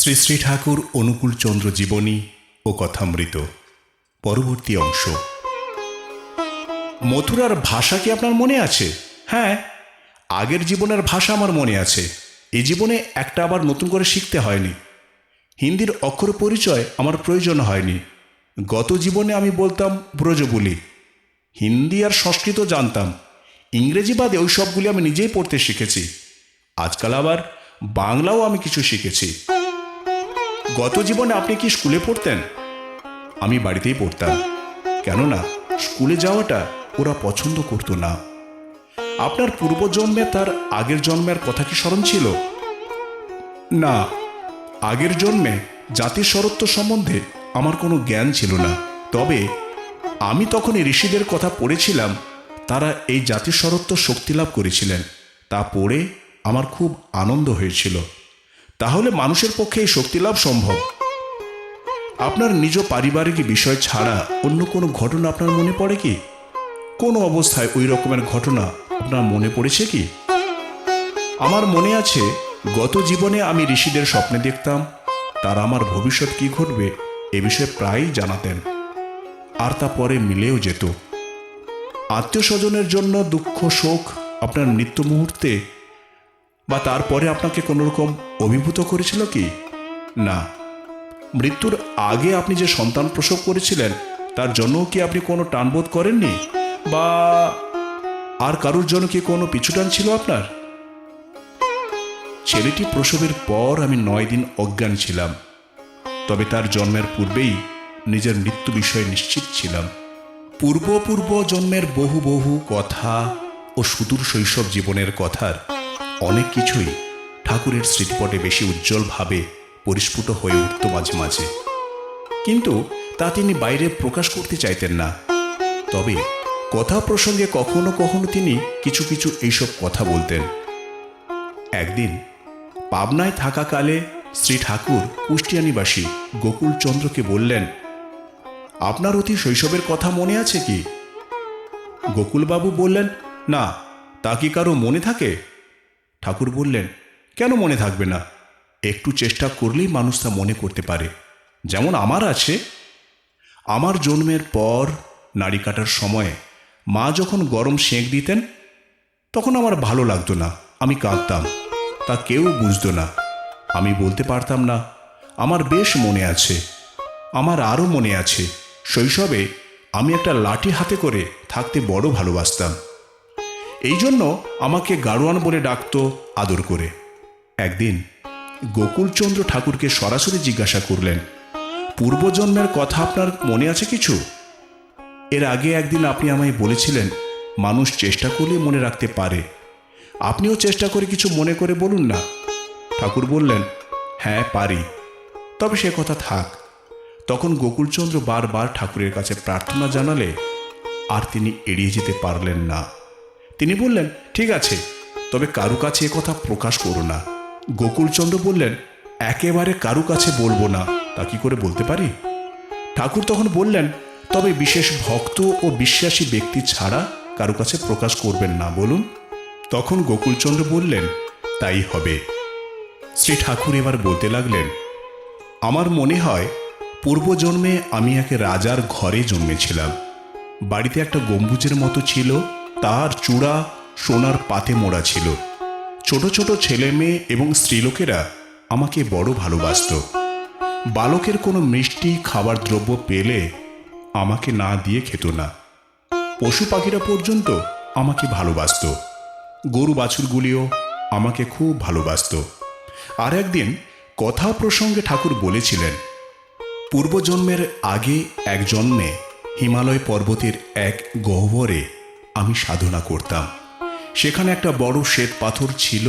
শ্রী শ্রী ঠাকুর অনুকূল চন্দ্র জীবনী ও কথামৃত। পরবর্তী অংশ। মথুরার ভাষা কি আপনার মনে আছে? হ্যাঁ আগের জীবনের ভাষা আমার মনে আছে। এই জীবনে একটা আবার নতুন করে শিখতে হয়নি। হিন্দির অক্ষর পরিচয় আমার প্রয়োজন হয়নি। গত জীবনে আমি বলতাম ব্রজ বলি হিন্দি আর সংস্কৃত জানতাম। ইংরেজি বাদে ওই সবগুলি আমি নিজেই পড়তে শিখেছি। আজকাল আবার বাংলাও আমি কিছু শিখেছি। গত জীবনে আপনি কি স্কুলে পড়তেন? আমি বাড়িতেই পড়তাম। কেননা স্কুলে যাওয়াটা ওরা পছন্দ করতো না। আপনার পূর্বজন্মে তার আগের জন্মের কথা কি স্মরণ ছিল? না, আগের জন্মে জাতির স্বরত্ব সম্বন্ধে আমার কোনো জ্ঞান ছিল না। তবে আমি তখন ঋষিদের কথা পড়েছিলাম, তারা এই জাতির স্বরত্ব শক্তি লাভ করেছিলেন। তা পড়ে আমার খুব আনন্দ হয়েছিল। তাহলে মানুষের পক্ষে এই শক্তি লাভ সম্ভব। আপনার নিজ পারিবারিক বিষয় ছাড়া অন্য কোনো ঘটনা আপনার মনে পড়ে কি? কোন অবস্থায় ওই রকমের ঘটনা আপনার মনে পড়েছে কি? আমার মনে আছে, গত জীবনে আমি ঋষিদের স্বপ্নে দেখতাম, তারা আমার ভবিষ্যৎ কি ঘটবে এ বিষয়ে প্রায়ই জানাতেন। আর তা পরে মিলেও যেত। আত্মীয় স্বজনের জন্য দুঃখ, শোক আপনার নিত্য মুহূর্তে বা তারপরে আপনাকে কোনো রকম অভিভূত করেছিল কি? না। মৃত্যুর আগে আপনি যে সন্তান প্রসব করেছিলেন, তার জন্য কি আপনি কোনো টানবোধ করেননি? বা আর কারোর জন্য কি কোনো পিছুটান ছিল আপনার? ছেলেটি প্রসবের পর আমি নয় দিন অজ্ঞান ছিলাম। তবে তার জন্মের পূর্বেই নিজের মৃত্যু বিষয়ে নিশ্চিত ছিলাম। পূর্ব পূর্ব জন্মের বহু বহু কথা ও সুদূর শৈশব জীবনের কথার অনেক কিছুই ঠাকুরের স্মৃতিপটে বেশি উজ্জ্বলভাবে পরিস্ফুট হয়ে উঠত মাঝে মাঝে। কিন্তু তা তিনি বাইরে প্রকাশ করতে চাইতেন না। তবে কথা প্রসঙ্গে কখনো কখনো তিনি কিছু কিছু এইসব কথা বলতেন। একদিন পাবনায় থাকাকালে শ্রী ঠাকুর কুষ্টিয়ানিবাসী গোকুলচন্দ্রকে বললেন, আপনার অতি শৈশবের কথা মনে আছে কি? গোকুলবাবু বললেন, না, তা কি কারও মনে থাকে? ঠাকুর বললেন, কেন মনে থাকবে না? একটু চেষ্টা করলেই মানুষ তা মনে করতে পারে। যেমন আমার আছে। আমার জন্মের পর নাড়ি কাটার সময়ে মা যখন গরম সেঁক দিতেন, তখন আমার ভালো লাগতো না। আমি কাঁদতাম। তা কেউ বুঝতো না। আমি বলতে পারতাম না, আমার বেশ মনে আছে। আমার আরও মনে আছে। শৈশবে আমি একটা লাঠি হাতে করে থাকতে বড় ভালোবাসতাম। এই জন্য আমাকে গাড়োয়ান বলে ডাকতো আদর করে। একদিন গোকুলচন্দ্র ঠাকুরকে সরাসরি জিজ্ঞাসা করলেন, পূর্বজন্মের কথা আপনার মনে আছে কিছু? এর আগে একদিন আপনি আমায় বলেছিলেন, মানুষ চেষ্টা করলে মনে রাখতে পারে। আপনিও চেষ্টা করে কিছু মনে করে বলুন না। ঠাকুর বললেন হ্যাঁ পারি। তবে সে কথা থাক। তখন গোকুলচন্দ্র বারবার ঠাকুরের কাছে প্রার্থনা জানালে আর তিনি এড়িয়ে যেতে পারলেন না। তিনি বললেন, ঠিক আছে, তবে কারু কাছে কথা প্রকাশ করো না। গোকুলচন্দ্র বললেন, একেবারে কারু কাছে বলব না, তা কি করে বলতে পারি? ঠাকুর তখন বললেন, তবে বিশেষ ভক্ত ও বিশ্বাসী ব্যক্তি ছাড়া কারু কাছে প্রকাশ করবেন না, বলুন। তখন গোকুলচন্দ্র বললেন, তাই হবে। শ্রী ঠাকুর এবার বলতে লাগলেন, আমার মনে হয়, পূর্বজন্মে আমি এক রাজার ঘরে জন্মেছিলাম। বাড়িতে একটা গম্বুজের মতো ছিল তার চূড়া সোনার পাতে মোড়া ছিল। ছোট ছোট ছেলে মেয়ে এবং স্ত্রীলোকেরা আমাকে বড় ভালোবাসত। বালকের কোনো মিষ্টি খাবার দ্রব্য পেলে আমাকে না দিয়ে খেত না। পশু পাখিরা পর্যন্ত আমাকে ভালোবাসত। গরু বাছুরগুলিও আমাকে খুব ভালোবাসত। আর একদিন কথা প্রসঙ্গে ঠাকুর বলেছিলেন, পূর্বজন্মের আগে এক জন্মে হিমালয় পর্বতের এক গহ্বরে আমি সাধনা করতাম। সেখানে একটা বড় শ্বেত পাথর ছিল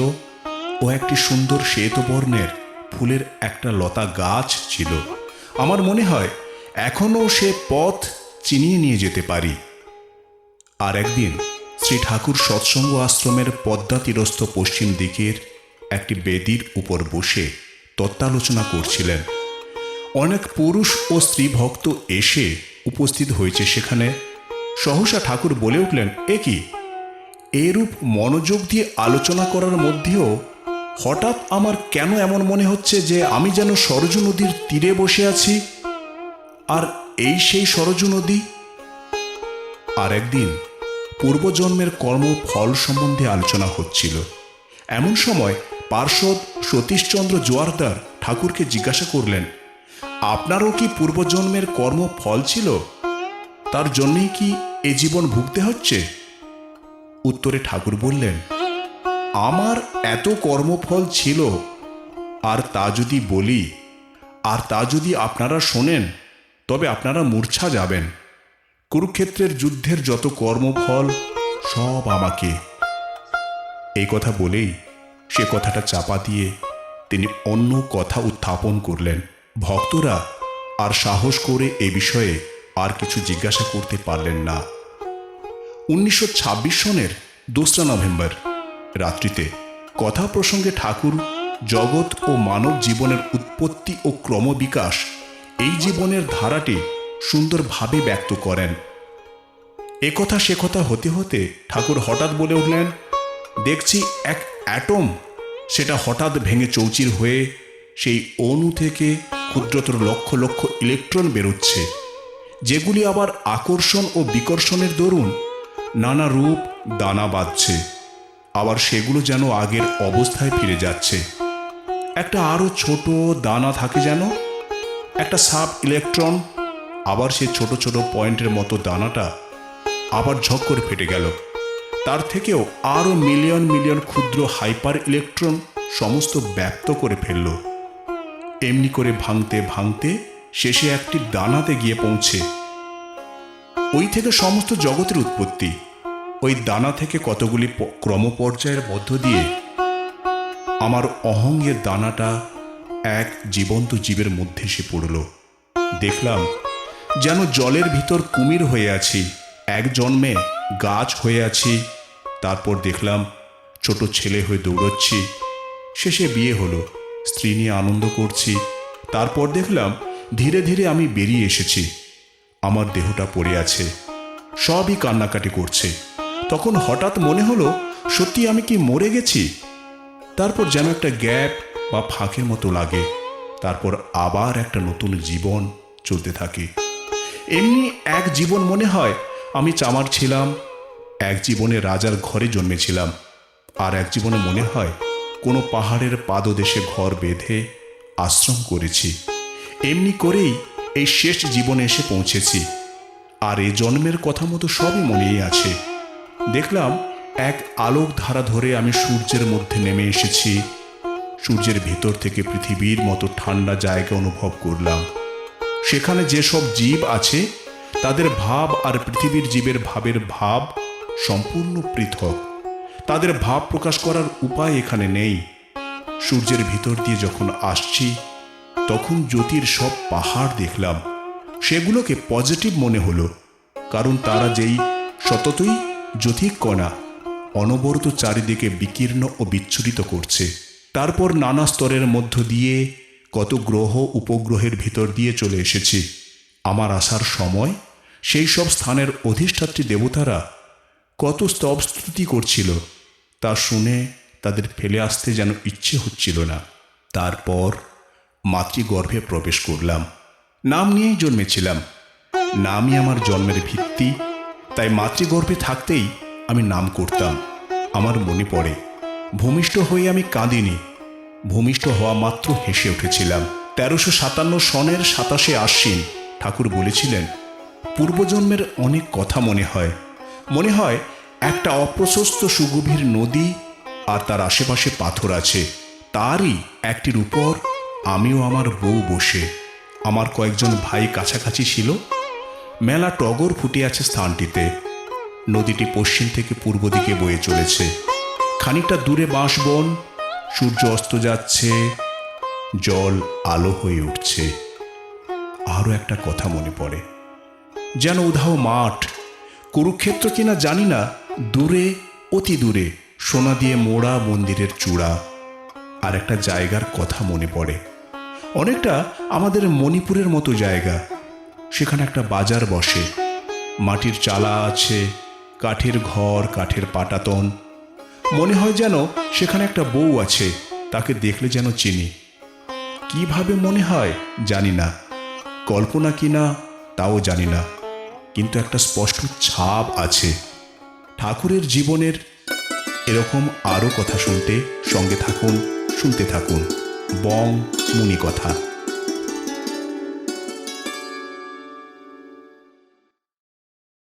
ও একটি সুন্দর শ্বেত বর্ণের ফুলের একটা লতা গাছ ছিল। আমার মনে হয় এখনও সে পথ চিনিয়ে নিয়ে যেতে পারি। আর একদিন শ্রী ঠাকুর সৎসঙ্গ আশ্রমের পদ্মা তীরস্থ পশ্চিম দিকের একটি বেদির উপর বসে তত্ত্বালোচনা করছিলেন। অনেক পুরুষ ও স্ত্রী ভক্ত এসে উপস্থিত হয়েছে সেখানে। সহসা ঠাকুর বলে উঠলেন, এ কি? এরূপ মনোযোগ দিয়ে আলোচনা করার মধ্যেও হঠাৎ আমার কেন এমন মনে হচ্ছে যে আমি যেন সরজু নদীর তীরে বসে আছি? আর এই সেই সরজু নদী? আর একদিন পূর্বজন্মের কর্ম ফল সম্বন্ধে আলোচনা হচ্ছিল। এমন সময় পার্শ্বদ সতীশচন্দ্র জোয়ারদার ঠাকুরকে জিজ্ঞাসা করলেন, আপনারও কি পূর্বজন্মের কর্ম ফল ছিল? তার জন্যই কি এ জীবন ভুগতে হচ্ছে? উত্তরে ঠাকুর বললেন, আমার এত কর্মফল ছিল, আর তা যদি বলি, আর তা যদি আপনারা শোনেন, তবে আপনারা মূর্ছা যাবেন। কুরুক্ষেত্রের যুদ্ধের যত কর্মফল, সব আমাকে। এই কথা বলেই সে কথাটা চাপা দিয়ে তিনি অন্য কথা উত্থাপন করলেন। ভক্তরা আর সাহস করে এ বিষয়ে আর কিছু জিজ্ঞাসা করতে পারলেন না। উনিশশো ছাব্বিশ সনের দোসরা নভেম্বর রাত্রিতে কথা প্রসঙ্গে ঠাকুর জগৎ ও মানব জীবনের উৎপত্তি ও ক্রমবিকাশ এই জীবনের ধারাটি সুন্দরভাবে ব্যক্ত করেন। এ কথা সে কথা হতে হতে ঠাকুর হঠাৎ বলে উঠলেন, দেখছি এক অ্যাটম। সেটা হঠাৎ ভেঙে চৌচির হয়ে সেই অণু থেকে ক্ষুদ্রতর লক্ষ লক্ষ ইলেকট্রন বেরোচ্ছে। যেগুলি আবার আকর্ষণ ও বিকর্ষণের দরুন নানা রূপ দানা বাঁধছে, আবার সেগুলো যেন আগের অবস্থায় ফিরে যাচ্ছে। একটা আরও ছোট দানা থাকে যেন, একটা সাব ইলেকট্রন, আবার সে ছোট ছোট পয়েন্টের মতো দানাটা আবার ঝক করে ফেটে গেল। তার থেকেও আরও মিলিয়ন মিলিয়ন ক্ষুদ্র হাইপার ইলেকট্রন সমস্ত ব্যক্ত করে ফেলল। এমনি করে ভাঙতে ভাঙতে শেষে একটি দানাতে গিয়ে পৌঁছে। ওই থেকে সমস্ত জগতের উৎপত্তি। ওই দানা থেকে কতগুলি ক্রমপর্যায়ের মধ্য দিয়ে আমার অহঙ্গের দানাটা এক জীবন্ত জীবের মধ্যে এসে পড়ল। দেখলাম যেন জলের ভিতর কুমির হয়ে আছি, এক জন্মে গাছ হয়ে আছি। তারপর দেখলাম ছোট ছেলে হয়ে দৌড়চ্ছি। শেষে বিয়ে হলো, স্ত্রী নিয়ে আনন্দ করছি। তারপর দেখলাম ধীরে ধীরে আমি বেরিয়ে এসেছি। আমার দেহটা পড়ে আছে। সবই কান্নাকাটি করছে। তখন হঠাৎ মনে হলো, সত্যি আমি কি মরে গেছি? তারপর যেন একটা গ্যাপ বা ফাঁকের মতো লাগে। তারপর আবার একটা নতুন জীবন চলতে থাকে। এমনি এক জীবন মনে হয়, আমি চামার ছিলাম, এক জীবনে রাজার ঘরে জন্মেছিলাম। আর এক জীবনে মনে হয়, কোনো পাহাড়ের পাদদেশে ঘর বেঁধে আশ্রম করেছি। এমনি করেই এই শেষ জীবনে এসে পৌঁছেছি। আর এ জন্মের কথা মতো সবই মনেই আছে। দেখলাম এক আলোক ধারা ধরে আমি সূর্যের মধ্যে নেমে এসেছি। সূর্যের ভেতর থেকে পৃথিবীর মতো ঠান্ডা জায়গা অনুভব করলাম। সেখানে যেসব জীব আছে, তাদের ভাব আর পৃথিবীর জীবের ভাবের ভাব সম্পূর্ণ পৃথক। তাদের ভাব প্রকাশ করার উপায় এখানে নেই। সূর্যের ভিতর দিয়ে যখন আসছি তখন জ্যোতির সব পাহাড় দেখলাম। সেগুলোকে পজিটিভ মনে হলো, কারণ তারা যেই সততই জ্যোতিক কণা, অনবরত চারিদিকে বিকীর্ণ ও বিচ্ছুরিত করছে। তারপর নানা স্তরের মধ্য দিয়ে কত গ্রহ উপগ্রহের ভিতর দিয়ে চলে এসেছি। আমার আসার সময় সেই সব স্থানের অধিষ্ঠাত্রী দেবতারা কত স্তব স্তুতি করছিল, তা শুনে তাদের ফেলে আসতে যেন ইচ্ছে হচ্ছিল না। তারপর মাতৃগর্ভে প্রবেশ করলাম। নাম নিয়েই জন্মেছিলাম। নামই আমার জন্মের ভিত্তি। তাই মাতৃগর্ভে থাকতেই আমি নাম করতাম। আমার মনে পড়ে, ভূমিষ্ঠ হয়ে আমি কাঁদিনি। ভূমিষ্ঠ হওয়া মাত্র হেসে উঠেছিলাম। তেরোশো সাতান্ন সনের সাতাশে আশ্বিন, ঠাকুর বলেছিলেন, পূর্বজন্মের অনেক কথা মনে হয়। মনে হয় একটা অপ্রশস্ত সুগভীর নদী আর তার আশেপাশে পাথর আছে। তারই একটির উপর আমিও আমার বউ বসে। আমার কয়েকজন ভাই কাছাকাছি ছিল। মেলা টগর ফুটে আছে স্থানটিতে। নদীটি পশ্চিম থেকে পূর্ব দিকে বয়ে চলেছে। খানিকটা দূরে বাঁশবন। সূর্য অস্ত যাচ্ছে। জল আলো হয়ে উঠছে। আরও একটা কথা মনে পড়ে। যেন উধাও মাঠ। কুরুক্ষেত্র কিনা জানি না। দূরে, অতি দূরে। সোনা দিয়ে মোড়া মন্দিরের চূড়া। আর একটা জায়গার কথা মনে পড়ে। অনেকটা আমাদের মণিপুরের মতো জায়গা। সেখানে একটা বাজার বসে। মাটির চালা আছে, কাঠের ঘর, কাঠের পাটাতন। মনে হয় যেন সেখানে একটা বউ আছে, তাকে দেখলে যেন চিনি। কীভাবে মনে হয় জানি না। কল্পনা কি না তাও জানি না। কিন্তু একটা স্পষ্ট ছাপ আছে। ঠাকুরের জীবনের এরকম আরও কথা শুনতে সঙ্গে থাকুন। শুনতে থাকুন। বং মুনি কথা